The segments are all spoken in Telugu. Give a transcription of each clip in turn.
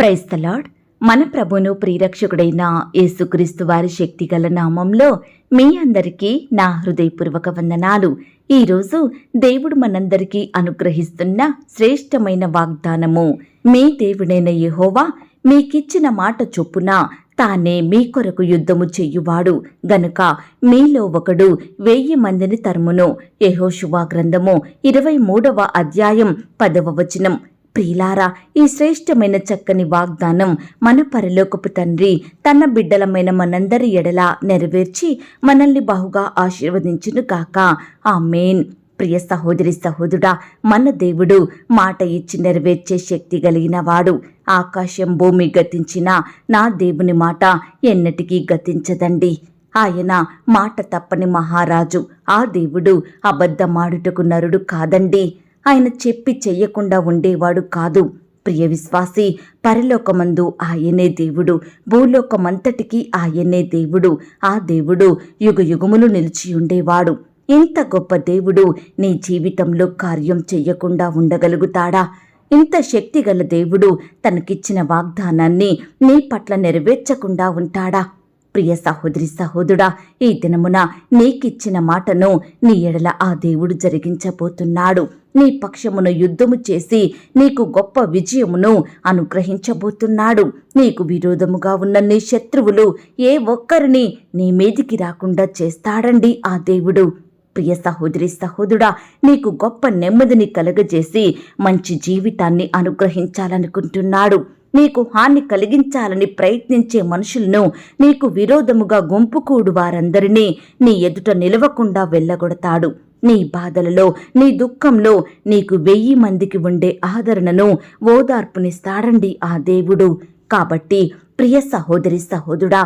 క్రైస్తలాడ్ ద మన ప్రభును ప్రియరక్షకుడైన యేసుక్రీస్తు వారి శక్తిగల నామంలో మీ అందరికీ నా హృదయపూర్వక వందనాలు. ఈరోజు దేవుడు మనందరికీ అనుగ్రహిస్తున్న శ్రేష్టమైన వాగ్దానము మీ దేవుడైన యెహోవా మీకిచ్చిన మాట చొప్పున తానే మీ కొరకు యుద్ధము చెయ్యువాడు గనుక మీలో ఒకడు వెయ్యి మందిని తరుమును. యహోశువా గ్రంథము ఇరవై మూడవ అధ్యాయం పదవ వచనం. ప్రియులారా ఈ శ్రేష్టమైన చక్కని వాగ్దానం మన పరలోకపు తండ్రి తన బిడ్డలమైన మనందరి ఎడల నెరవేర్చి మనల్ని బహుగా ఆశీర్వదించును కాక ఆ మెయిన్ ప్రియ సహోదరి సహోదరుడా మన దేవుడు మాట ఇచ్చి నెరవేర్చే శక్తి కలిగిన వాడు. ఆకాశం భూమి గతించిన నా దేవుని మాట ఎన్నటికీ గతించదండి. ఆయన మాట తప్పని మహారాజు ఆ దేవుడు అబద్ధమాడుటకు నరుడు కాదండి. ఆయన చెప్పి చెయ్యకుండా ఉండేవాడు కాదు. ప్రియ విశ్వాసి పరలోకమందు ఆయనే దేవుడు. భూలోకమంతటికి ఆయనే దేవుడు. ఆ దేవుడు యుగ యుగములు నిలిచి ఉండేవాడు. ఇంత గొప్ప దేవుడు నీ జీవితంలో కార్యం చెయ్యకుండా ఉండగలుగుతాడా? ఇంత శక్తిగల దేవుడు తనకిచ్చిన వాగ్దానాన్ని నీ పట్ల నెరవేర్చకుండా ఉంటాడా? ప్రియ సహోదరి సహోదరుడా ఈ దినమున నీకిచ్చిన మాటను నీ ఎడల ఆ దేవుడు జరిగించబోతున్నాడు. నీ పక్షమును యుద్ధము చేసి నీకు గొప్ప విజయమును అనుగ్రహించబోతున్నాడు. నీకు విరోధముగా ఉన్న నీ శత్రువులు ఏ ఒక్కరిని నీ మీదికి రాకుండా చేస్తాడండి ఆ దేవుడు. ప్రియ సహోదరి సహోదరుడా నీకు గొప్ప నెమ్మదిని కలుగజేసి మంచి జీవితాన్ని అనుగ్రహించాలనుకుంటున్నాడు. నీకు హాని కలిగించాలని ప్రయత్నించే మనుషులను నీకు విరోధముగా గుంపుకూడు వారందరినీ నీ ఎదుట నిలవకుండా వెళ్ళగొడతాడు. నీ బాధలలో నీ దుఃఖంలో నీకు వెయ్యి మందికి ఉండే ఆదరణను ఓదార్పునిస్తాడండి ఆ దేవుడు. కాబట్టి ప్రియ సహోదరి సహోదుడా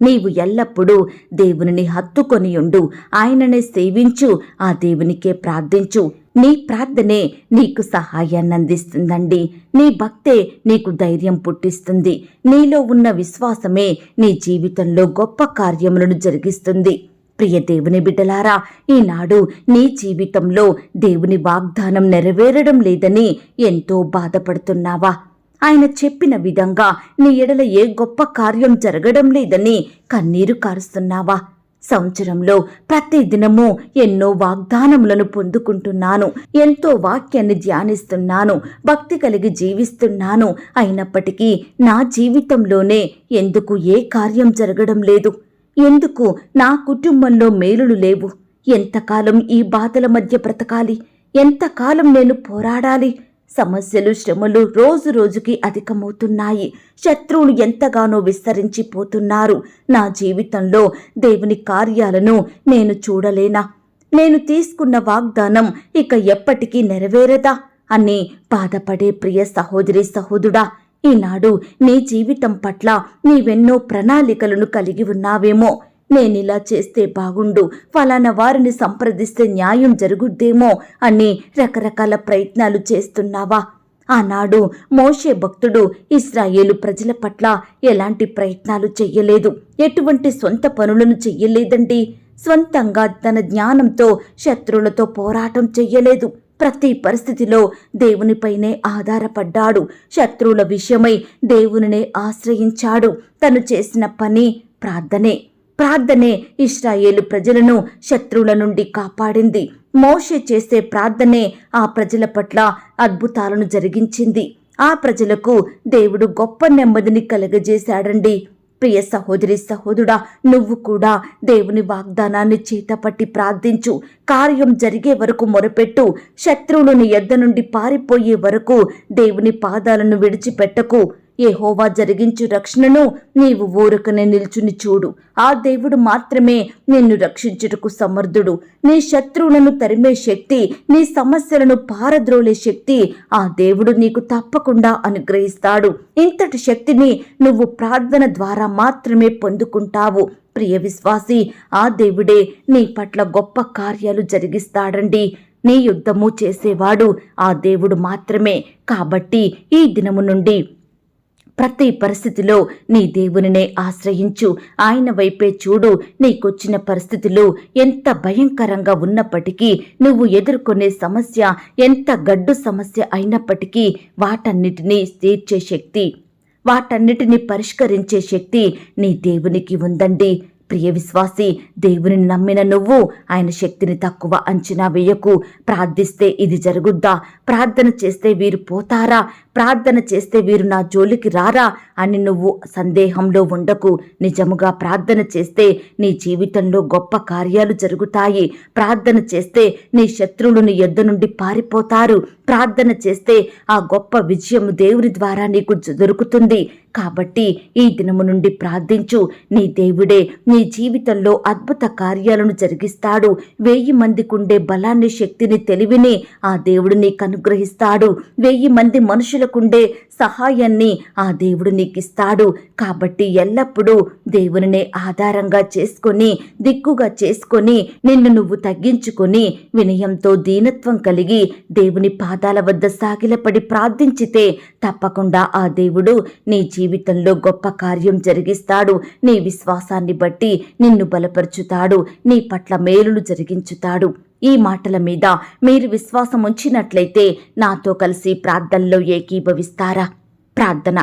నీవు ఎల్లప్పుడూ దేవునిని హత్తుకొని ఉండు ఆయననే సేవించు ఆ దేవునికే ప్రార్థించు. నీ ప్రార్థనే నీకు సహాయాన్ని అందిస్తుందండి నీ భక్తే నీకు ధైర్యం పుట్టిస్తుంది. నీలో ఉన్న విశ్వాసమే నీ జీవితంలో గొప్ప కార్యములను జరిగిస్తుంది. ప్రియ దేవుని బిడ్డలారా ఈనాడు నీ జీవితంలో దేవుని వాగ్దానం నెరవేరడం లేదని ఎంతో బాధపడుతున్నావా? ఆయన చెప్పిన విధంగా నీ ఎడల ఏ గొప్ప కార్యం జరగడం లేదని కన్నీరు కారుస్తున్నావా? సంవత్సరంలో ప్రతి దినము ఎన్నో వాగ్దానములను పొందుకుంటున్నాను. ఎంతో వాక్యాన్ని ధ్యానిస్తున్నాను. భక్తి కలిగి జీవిస్తున్నాను. అయినప్పటికీ నా జీవితంలోనే ఎందుకు ఏ కార్యం జరగడం లేదు? ఎందుకు నా కుటుంబంలో మేలులు లేవు? ఎంతకాలం ఈ బాధల మధ్య బ్రతకాలి? ఎంతకాలం నేను పోరాడాలి? సమస్యలు శ్రమలు రోజు రోజుకి అధికమవుతున్నాయి. శత్రువులు ఎంతగానో విస్తరించిపోతున్నారు. నా జీవితంలో దేవుని కార్యాలను నేను చూడలేనా? నేను తీసుకున్న వాగ్దానం ఇక ఎప్పటికీ నెరవేరదా? అని బాధపడే ప్రియ సహోదరి సహోదుడా ఈనాడు నీ జీవితం పట్ల నీవెన్నో ప్రణాళికలను కలిగి ఉన్నావేమో. నేనిలా చేస్తే బాగుండు. ఫలానా వారిని సంప్రదిస్తే న్యాయం జరుగుద్దేమో అని రకరకాల ప్రయత్నాలు చేస్తున్నావా? ఆనాడు మోషే భక్తుడు ఇస్రాయేలు ప్రజల పట్ల ఎలాంటి ప్రయత్నాలు చెయ్యలేదు. ఎటువంటి సొంత పనులను చెయ్యలేదండి. స్వంతంగా తన జ్ఞానంతో శత్రువులతో పోరాటం చెయ్యలేదు. ప్రతి పరిస్థితిలో దేవునిపైనే ఆధారపడ్డాడు. శత్రువుల విషయమై దేవునినే ఆశ్రయించాడు. తను చేసిన పని ప్రార్థనే. ప్రార్థనే ఇస్రాయేలు ప్రజలను శత్రువుల నుండి కాపాడింది. మోషే చేసే ప్రార్థనే ఆ ప్రజల పట్ల అద్భుతాలను జరిగించింది. ఆ ప్రజలకు దేవుడు గొప్ప నెమ్మదిని కలగజేశాడండి. ప్రియ సహోదరి సహోదరుడా నువ్వు కూడా దేవుని వాగ్దానాన్ని చేతపట్టి ప్రార్థించు. కార్యం జరిగే వరకు మొరపెట్టు. శత్రువులను ఎద్ద నుండి పారిపోయే వరకు దేవుని పాదాలను విడిచిపెట్టకు. ఏహోవా జరిగించు రక్షణను నీవు ఊరకనే నిల్చుని చూడు. ఆ దేవుడు మాత్రమే నిన్ను రక్షించుటకు సమర్థుడు. నీ శత్రువులను తరిమే శక్తి నీ సమస్యలను పారద్రోలే శక్తి ఆ దేవుడు నీకు తప్పకుండా అనుగ్రహిస్తాడు. ఇంతటి శక్తిని నువ్వు ప్రార్థన ద్వారా మాత్రమే పొందుకుంటావు. ప్రియ విశ్వాసి ఆ దేవుడే నీ పట్ల గొప్ప కార్యాలు జరిగిస్తాడండి. నీ యుద్ధము చేసేవాడు ఆ దేవుడు మాత్రమే. కాబట్టి ఈ దినము నుండి ప్రతి పరిస్థితిలో నీ దేవునినే ఆశ్రయించు. ఆయన వైపే చూడు. నీకొచ్చిన పరిస్థితులు ఎంత భయంకరంగా ఉన్నప్పటికీ నువ్వు ఎదుర్కొనే సమస్య ఎంత గడ్డు సమస్య అయినప్పటికీ వాటన్నిటినీ తీర్చే శక్తి వాటన్నిటిని పరిష్కరించే శక్తి నీ దేవునికి ఉందండి. ప్రియ విశ్వాసి దేవుని నమ్మిన నువ్వు ఆయన శక్తిని తక్కువ అంచనా వేయకు. ప్రార్థిస్తే ఇది జరుగుద్దా? ప్రార్థన చేస్తే వీరు పోతారా? ప్రార్థన చేస్తే వీరు నా జోలికి రారా అని నువ్వు సందేహంలో ఉండకు. నిజముగా ప్రార్థన చేస్తే నీ జీవితంలో గొప్ప కార్యాలు జరుగుతాయి. ప్రార్థన చేస్తే నీ శత్రువులు నీ నుండి పారిపోతారు. ప్రార్థన చేస్తే ఆ గొప్ప విజయం దేవుని ద్వారా నీకు దొరుకుతుంది. కాబట్టి ఈ దినము నుండి ప్రార్థించు. నీ దేవుడే నీ జీవితంలో అద్భుత కార్యాలను జరిగిస్తాడు. వెయ్యి మందికుండే బలాన్ని శక్తిని తెలివిని ఆ దేవుడు నీకు అనుగ్రహిస్తాడు. వెయ్యి మంది మనుషులకు మనుషులకుండే సహాయాన్ని ఆ దేవుడు నీకు ఇస్తాడు కాబట్టి ఎల్లప్పుడూ దేవునినే ఆధారంగా చేసుకొని దిక్కుగా చేసుకొని నిన్ను నువ్వు తగ్గించుకొని వినయంతో దీనత్వం కలిగి దేవుని పాదాల వద్ద సాగిలపడి ప్రార్థించితే తప్పకుండా ఆ దేవుడు నీ జీవితంలో గొప్ప కార్యం జరిగిస్తాడు. నీ విశ్వాసాన్ని బట్టి నిన్ను బలపరుచుతాడు. నీ పట్ల మేలులు జరిగించుతాడు. ఈ మాటల మీద మీరు విశ్వాసం ఉంచినట్లయితే నాతో కలిసి ప్రార్థనలో ఏకీభవిస్తారా? ప్రార్థన.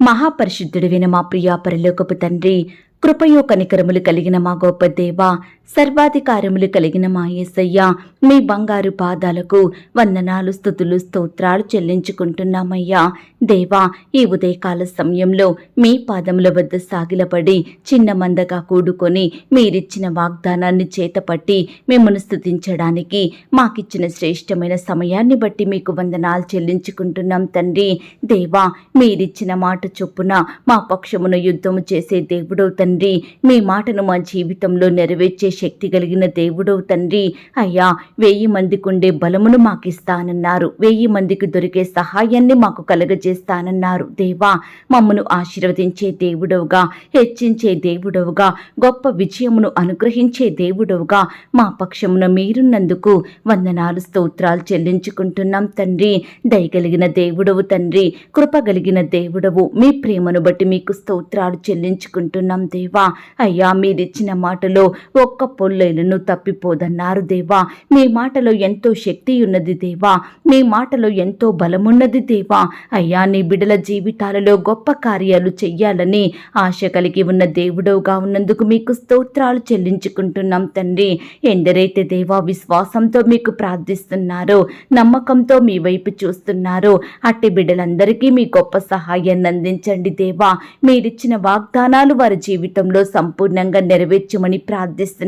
మహాపరిశుద్ధుడివైన మా ప్రియా పరిలోకపు తండ్రి కృపయో కనికరములు కలిగిన మా గొప్ప దేవ సర్వాధికారములు కలిగిన మా యేసయ్య మీ బంగారు పాదాలకు వందనాలు స్థుతులు స్తోత్రాలు చెల్లించుకుంటున్నామయ్యా. దేవా ఈ ఉదయకాల సమయంలో మీ పాదముల వద్ద సాగిలపడి చిన్న మందగా కూడుకొని మీరిచ్చిన వాగ్దానాన్ని చేతపట్టి మిమ్మల్ని స్థుతించడానికి మాకిచ్చిన శ్రేష్టమైన సమయాన్ని బట్టి మీకు వందనాలు చెల్లించుకుంటున్నాం తండ్రి. దేవా మీరిచ్చిన మాట చొప్పున మా పక్షమున యుద్ధము చేసే దేవుడో తండ్రి. మీ మాటను మా జీవితంలో నెరవేర్చే శక్తి కలిగిన దేవుడవు తండ్రి. అయ్యా వెయ్యి మందికి ఉండే బలమును మాకిస్తానన్నారు. వెయ్యి మందికి దొరికే సహాయాన్ని మాకు కలగజేస్తానన్నారు. దేవా మమ్మను ఆశీర్వదించే దేవుడవుగా హెచ్చించే దేవుడవుగా గొప్ప విజయమును అనుగ్రహించే దేవుడవుగా మా పక్షమున మీరున్నందుకు వందనాలు స్తోత్రాలు చెల్లించుకుంటున్నాం తండ్రి. దయగలిగిన దేవుడవు తండ్రి కృపగలిగిన దేవుడవు మీ ప్రేమను బట్టి మీకు స్తోత్రాలు చెల్లించుకుంటున్నాం దేవా. అయ్యా మీరిచ్చిన మాటలో ఒక్క పొల్లైలను తప్పిపోదన్నారు దేవా. మీ మాటలో ఎంతో శక్తి ఉన్నది దేవా. మీ మాటలో ఎంతో బలమున్నది దేవా. అయ్యా నీ బిడల జీవితాలలో గొప్ప కార్యాలు చెయ్యాలని ఆశ కలిగి ఉన్న దేవుడవుగా ఉన్నందుకు మీకు స్తోత్రాలు చెల్లించుకుంటున్నాం తండ్రి. ఎందరైతే దేవా విశ్వాసంతో మీకు ప్రార్థిస్తున్నారో నమ్మకంతో మీ వైపు చూస్తున్నారో అట్టి బిడ్డలందరికీ మీ గొప్ప సహాయాన్ని అందించండి దేవా. మీరిచ్చిన వాగ్దానాలు వారి జీవితంలో సంపూర్ణంగా నెరవేర్చమని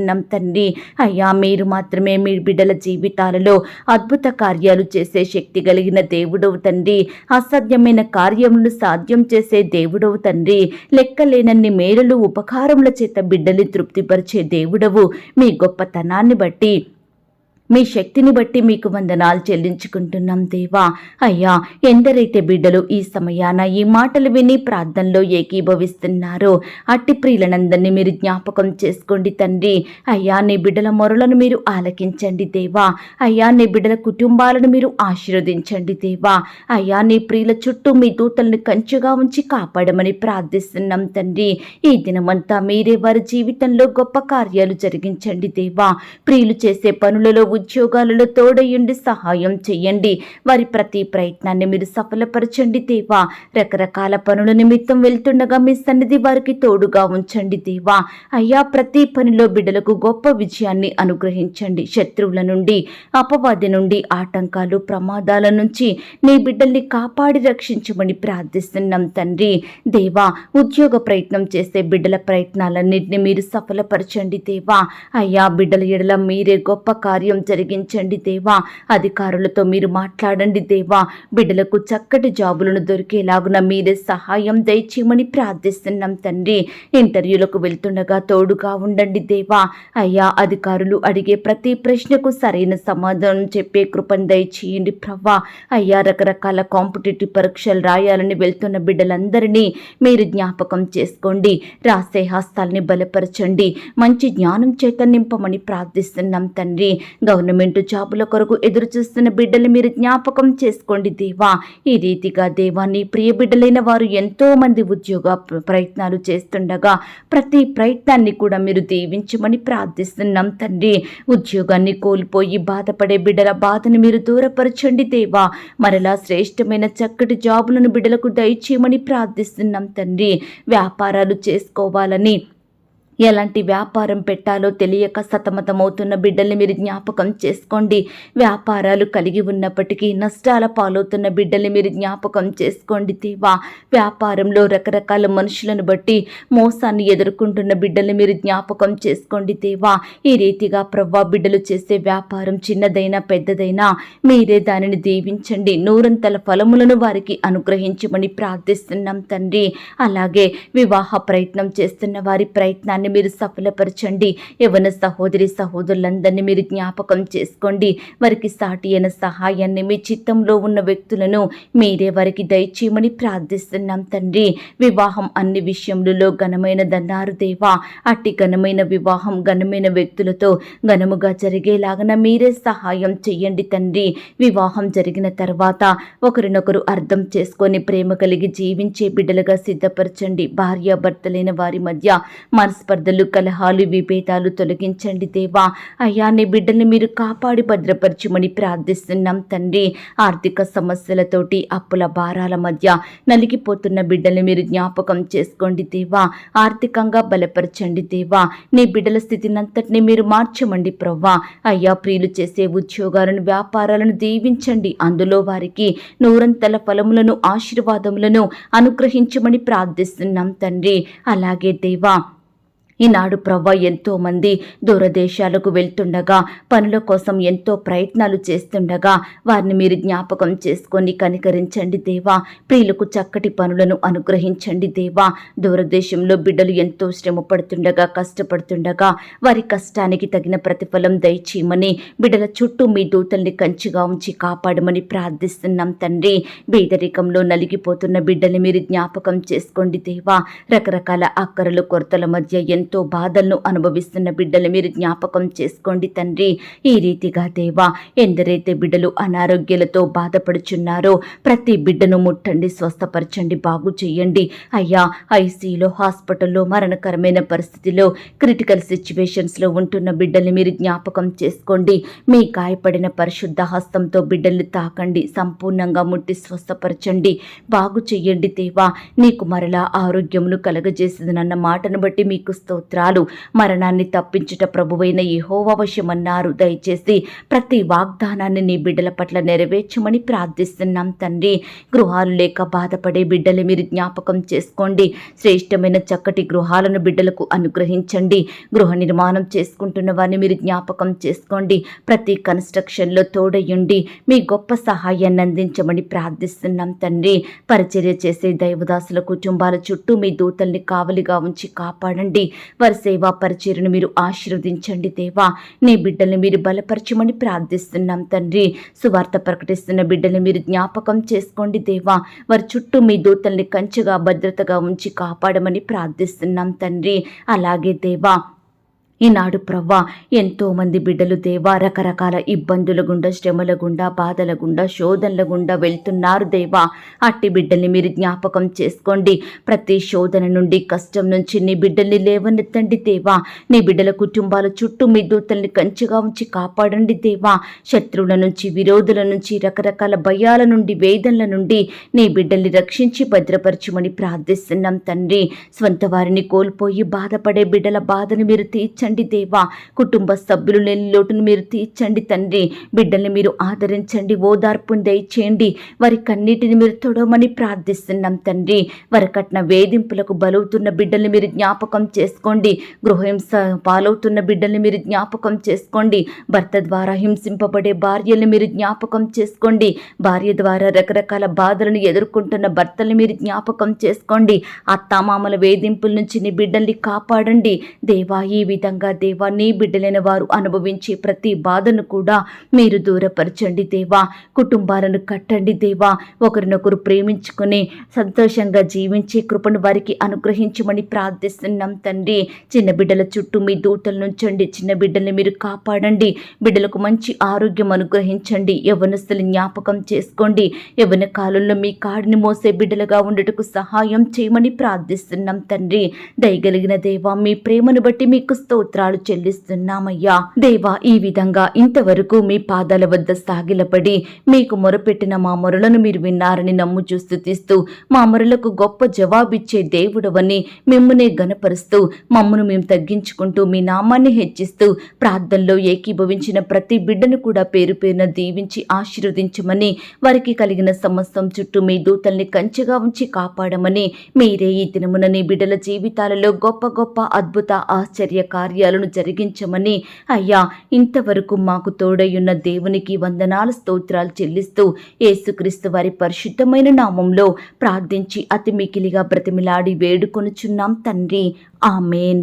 చేస్తున్నాం తండ్రి. అయ్యా మీరు మాత్రమే మీ బిడ్డల జీవితాలలో అద్భుత కార్యాలు చేసే శక్తి కలిగిన దేవుడవు తండ్రి. అసాధ్యమైన కార్యములు సాధ్యం చేసే దేవుడవు తండ్రి. లెక్కలేనన్ని మేలులు ఉపకారముల చేత బిడ్డల్ని తృప్తిపరిచే దేవుడవు మీ గొప్పతనాన్ని బట్టి. మీ శక్తిని బట్టి మీకు వందనాలు చెల్లించుకుంటున్నాం దేవా. అయ్యా ఎందరైతే బిడ్డలు ఈ సమయాన ఈ మాటలు విని ప్రార్థనలో ఏకీభవిస్తున్నారో అట్టి ప్రియులనందరినీ మీరు జ్ఞాపకం చేసుకోండి తండ్రి. అయ్యా నీ బిడ్డల మొరలను మీరు ఆలకించండి దేవా. అయ్యా నీ బిడ్డల కుటుంబాలను మీరు ఆశీర్వదించండి దేవా. అయ్యా నీ ప్రియుల చుట్టూ మీ దూతలను కంచుగా ఉంచి కాపాడమని ప్రార్థిస్తున్నాం తండ్రి. ఈ దినమంతా మీరే వారి జీవితంలో గొప్ప కార్యాలు జరిగించండి దేవా. ప్రియులు చేసే పనులలో ఉద్యోగాలలో తోడయుండి సహాయం చేయండి. వారి ప్రతి ప్రయత్నాన్ని మీరు సఫలపరచండి దేవా. రకరకాల పనుల నిమిత్తం వెళ్తుండగా మీ సన్నిధి వారికి తోడుగా ఉంచండి దేవా. అయ్యా ప్రతి పనిలో బిడ్డలకు గొప్ప విజయాన్ని అనుగ్రహించండి. శత్రువుల నుండి అపవాది నుండి ఆటంకాలు ప్రమాదాల నుంచి నీ బిడ్డల్ని కాపాడి రక్షించమని ప్రార్థిస్తున్నాం తండ్రి. దేవా ఉద్యోగ ప్రయత్నం చేసే బిడ్డల ప్రయత్నాలన్నింటినీ మీరు సఫలపరచండి దేవా. అయ్యా బిడ్డల ఎడల మీరే గొప్ప కార్యం జరిగించండి దేవా. అధికారులతో మీరు మాట్లాడండి దేవా. బిడ్డలకు చక్కటి జాబులను దొరికేలాగున మీరే సహాయం దయచేయమని ప్రార్థిస్తున్నాం తండ్రి. ఇంటర్వ్యూలకు వెళ్తుండగా తోడుగా ఉండండి దేవా. అయ్యా అధికారులు అడిగే ప్రతి ప్రశ్నకు సరైన సమాధానం చెప్పే కృపను దయచేయండి ప్రవ్వా. అయ్యా రకరకాల కాంపిటేటివ్ పరీక్షలు రాయాలని వెళ్తున్న బిడ్డలందరినీ మీరు జ్ఞాపకం చేసుకోండి. రాసే హస్తాల్ని బలపరచండి. మంచి జ్ఞానం చేత నింపమని ప్రార్థిస్తున్నాం తండ్రి. గవర్నమెంట్ జాబుల కొరకు ఎదురు చూస్తున్న బిడ్డలు మీరు జ్ఞాపకం చేసుకోండి దేవా. ఈ రీతిగా దేవాన్ని ప్రియ బిడ్డలైన వారు ఎంతో మంది ఉద్యోగ ప్ర- ప్రయత్నాలు చేస్తుండగా ప్రతి ప్రయత్నాన్ని కూడా మీరు దీవించమని ప్రార్థిస్తున్నాం తండ్రి. ఉద్యోగాన్ని కోల్పోయి బాధపడే బిడ్డల బాధను మీరు దూరపరచండి దేవా. మరలా శ్రేష్టమైన చక్కటి జాబులను బిడ్డలకు దయచేయమని ప్రార్థిస్తున్నాం తండ్రి. వ్యాపారాలు చేసుకోవాలని ఎలాంటి వ్యాపారం పెట్టాలో తెలియక సతమతమవుతున్న బిడ్డల్ని మీరు జ్ఞాపకం చేసుకోండి. వ్యాపారాలు కలిగి ఉన్నప్పటికీ నష్టాల పాలవుతున్న బిడ్డల్ని మీరు జ్ఞాపకం చేసుకోండి దేవా వ్యాపారంలో రకరకాల మనుషులను బట్టి మోసాన్ని ఎదుర్కొంటున్న బిడ్డల్ని మీరు జ్ఞాపకం చేసుకోండి దేవా ఈ రీతిగా ప్రవ్వా బిడ్డలు చేసే వ్యాపారం చిన్నదైనా పెద్దదైనా మీరే దానిని దీవించండి. నూరంతల ఫలములను వారికి అనుగ్రహించమని ప్రార్థిస్తున్నాం తండ్రి. అలాగే వివాహ ప్రయత్నం చేస్తున్న వారి ప్రయత్నాన్ని మీరు సఫలపరచండి. యవన సహోదరి సహోదరులందరినీ మీరు జ్ఞాపకం చేసుకోండి. వారికి సాటి అయిన సహాయాన్ని మీ చిత్తంలో ఉన్న వ్యక్తులను మీరే వారికి దయచేయమని ప్రార్థిస్తున్నాం తండ్రి. వివాహం అన్ని విషయములలో ఘనమైన దన్నారు దేవా. అట్టి ఘనమైన వివాహం ఘనమైన వ్యక్తులతో ఘనముగా జరిగేలాగన మీరే సహాయం చెయ్యండి తండ్రి. వివాహం జరిగిన తర్వాత ఒకరినొకరు అర్థం చేసుకొని ప్రేమ కలిగి జీవించే బిడ్డలుగా సిద్ధపరచండి. భార్యాభర్తలైన వారి మధ్య మనస్పర్ స్పర్ధలు కలహాలు విభేదాలు తొలగించండి దేవా. అయ్యా నీ బిడ్డల్ని మీరు కాపాడి భద్రపరచమని ప్రార్థిస్తున్నాం తండ్రి. ఆర్థిక సమస్యలతోటి అప్పుల భారాల మధ్య నలిగిపోతున్న బిడ్డల్ని మీరు జ్ఞాపకం చేసుకోండి దేవా. ఆర్థికంగా బలపరచండి దేవా. నీ బిడ్డల స్థితినంతటిని మీరు మార్చమండి ప్రవ్వా. అయ్యా ప్రియులు చేసే ఉద్యోగాలను వ్యాపారాలను దీవించండి. అందులో వారికి నూరంతల ఫలములను ఆశీర్వాదములను అనుగ్రహించమని ప్రార్థిస్తున్నాం తండ్రి. అలాగే దేవా ఈనాడు ప్రవ్వ ఎంతో మంది దూరదేశాలకు వెళ్తుండగా పనుల కోసం ఎంతో ప్రయత్నాలు చేస్తుండగా వారిని మీరు జ్ఞాపకం చేసుకొని కనికరించండి దేవా. ప్రియులకు చక్కటి పనులను అనుగ్రహించండి దేవా. దూరదేశంలో బిడ్డలు ఎంతో శ్రమ పడుతుండగా కష్టపడుతుండగా వారి కష్టానికి తగిన ప్రతిఫలం దయచేయమని బిడ్డల చుట్టూ మీ దూతల్ని కంచిగా ఉంచి కాపాడమని ప్రార్థిస్తున్నాం తండ్రి. బీదరికంలో నలిగిపోతున్న బిడ్డల్ని మీరు జ్ఞాపకం చేసుకోండి దేవా. రకరకాల అక్కరలు కొరతల మధ్య ఎంతో బాధలను అనుభవిస్తున్న బిడ్డలు మీరు జ్ఞాపకం చేసుకోండి తండ్రి. ఈ రీతిగా దేవా ఎందరైతే బిడ్డలు అనారోగ్యాలతో బాధపడుచున్నారో ప్రతి బిడ్డను ముట్టండి స్వస్థపరచండి బాగు చేయండి. అయ్యా ఐసీలో హాస్పిటల్లో మరణకరమైన పరిస్థితిలో క్రిటికల్ సిచ్యువేషన్స్లో ఉంటున్న బిడ్డల్ని మీరు జ్ఞాపకం చేసుకోండి. మీ గాయపడిన పరిశుద్ధ హస్తంతో బిడ్డల్ని తాకండి సంపూర్ణంగా ముట్టి స్వస్థపరచండి. బాగు చెయ్యండి దేవా నీకు మరలా ఆరోగ్యమును కలగజేసిందనన్న మాటను బట్టి మీకు స్తోత్రాలు. మరణాన్ని తప్పించుట ప్రభువైన యెహోవా దయచేసి ప్రతి వాగ్దానాన్ని నీ బిడ్డల పట్ల నెరవేర్చమని ప్రార్థిస్తున్నాం తండ్రి. గృహాలు లేక బాధపడే బిడ్డలు మీరు జ్ఞాపకం చేసుకోండి. శ్రేష్టమైన చక్కటి గృహాలను బిడ్డలకు అనుగ్రహించండి. గృహ నిర్మాణం చేసుకుంటున్న వారిని మీరు జ్ఞాపకం చేసుకోండి. ప్రతి కన్స్ట్రక్షన్లో తోడయుండి మీ గొప్ప సహాయాన్ని అందించమని ప్రార్థిస్తున్నాం తండ్రి. పరిచర్య చేసే దైవదాసుల కుటుంబాల చుట్టూ మీ దూతల్ని కావలిగా ఉంచి కాపాడండి. వారి సేవా పరిచయను మీరు ఆశీర్వదించండి దేవా. నీ బిడ్డల్ని మీరు బలపరచమని ప్రార్థిస్తున్నాం తండ్రి. సువార్త ప్రకటిస్తున్న బిడ్డల్ని మీరు జ్ఞాపకం చేసుకోండి దేవా. వారి చుట్టూ మీ దూతల్ని కంచెగా భద్రతగా ఉంచి కాపాడమని ప్రార్థిస్తున్నాం తండ్రి. అలాగే దేవా ఈనాడు ప్రవ్వా ఎంతో మంది బిడ్డలు దేవా రకరకాల ఇబ్బందుల గుండా శ్రమల గుండా బాధల గుండా శోధనల గుండా వెళ్తున్నారు దేవా. అట్టి బిడ్డల్ని మీరు జ్ఞాపకం చేసుకోండి. ప్రతి శోధన నుండి కష్టం నుంచి నీ బిడ్డల్ని లేవనెత్తండి దేవా. నీ బిడ్డల కుటుంబాల చుట్టూ మీ దూతల్ని కంచిగా ఉంచి కాపాడండి దేవా. శత్రువుల నుంచి విరోధుల నుంచి రకరకాల భయాల నుండి వేదనల నుండి నీ బిడ్డల్ని రక్షించి భద్రపరచమని ప్రార్థిస్తున్నాం తండ్రి. స్వంత వారిని కోల్పోయి బాధపడే బిడ్డల బాధను మీరు తీర్చండి దేవా. కుటుంబ సభ్యులు లేని లోటును మీరు తీర్చండి తండ్రి. బిడ్డల్ని మీరు ఆదరించండి ఓదార్పుని దయచేయండి. వారి కన్నీటిని మీరు తొడవమని ప్రార్థిస్తున్నాం తండ్రి. వారి కట్న వేధింపులకు బలవుతున్న బిడ్డల్ని మీరు జ్ఞాపకం చేసుకోండి. గృహహింస పాలవుతున్న బిడ్డల్ని మీరు జ్ఞాపకం చేసుకోండి. భర్త ద్వారా హింసింపబడే భార్యల్ని మీరు జ్ఞాపకం చేసుకోండి. భార్య ద్వారా రకరకాల బాధలను ఎదుర్కొంటున్న భర్తల్ని మీరు జ్ఞాపకం చేసుకోండి. అత్తామామల వేధింపుల నుంచి నీ బిడ్డల్ని కాపాడండి. దేవా ఈ విధంగా విధంగా దేవా నీ బిడ్డలైన వారు అనుభవించే ప్రతి బాధను కూడా మీరు దూరపరచండి దేవా. కుటుంబాలను కట్టండి దేవా. ఒకరినొకరు ప్రేమించుకొని సంతోషంగా జీవించే కృపను వారికి అనుగ్రహించమని ప్రార్థిస్తున్నాం తండ్రి. చిన్న బిడ్డల చుట్టూ మీ దూతలు నుంచండి చిన్న బిడ్డల్ని మీరు కాపాడండి. బిడ్డలకు మంచి ఆరోగ్యం అనుగ్రహించండి. యవనస్తులు జ్ఞాపకం చేసుకోండి. యవన కాలంలో మీ కాడిని మోసే బిడ్డలుగా ఉండటకు సహాయం చేయమని ప్రార్థిస్తున్నాం తండ్రి. దయగలిగిన దేవా మీ ప్రేమను బట్టి మీకు స్తోత్రాలు చెల్లిస్తున్నామయ్యా. దేవా ఈ విధంగా ఇంతవరకు మీ పాదాల వద్ద సాగిలపడి మీకు మొరపెట్టిన మా మొరలను మీరు విన్నారని నమ్ము స్థుతిస్తూ మా మొరలకు గొప్ప జవాబిచ్చే దేవుడవని మిమ్మునే గనపరుస్తూ మమ్మను మేము తగ్గించుకుంటూ మీ నామాన్ని హెచ్చిస్తూ ప్రార్థనలో ఏకీభవించిన ప్రతి బిడ్డను కూడా పేరు పేరున దీవించి ఆశీర్వదించమని వారికి కలిగిన సమస్తం చుట్టూ మీ దూతల్ని కంచెగా ఉంచి కాపాడమని మీరే ఈ దినమున నీ బిడ్డల జీవితాలలో గొప్ప గొప్ప అద్భుత ఆశ్చర్య కార్యాలను జరిగించమని. అయ్యా ఇంతవరకు మాకు తోడయ్యున్న దేవునికి వందనాల స్తోత్రాలు చెల్లిస్తూ యేసుక్రీస్తు వారి పరిశుద్ధమైన నామంలో ప్రార్థించి అతి మికిలిగా బ్రతిమిలాడి వేడుకొనుచున్నాం తండ్రి. ఆమెన్.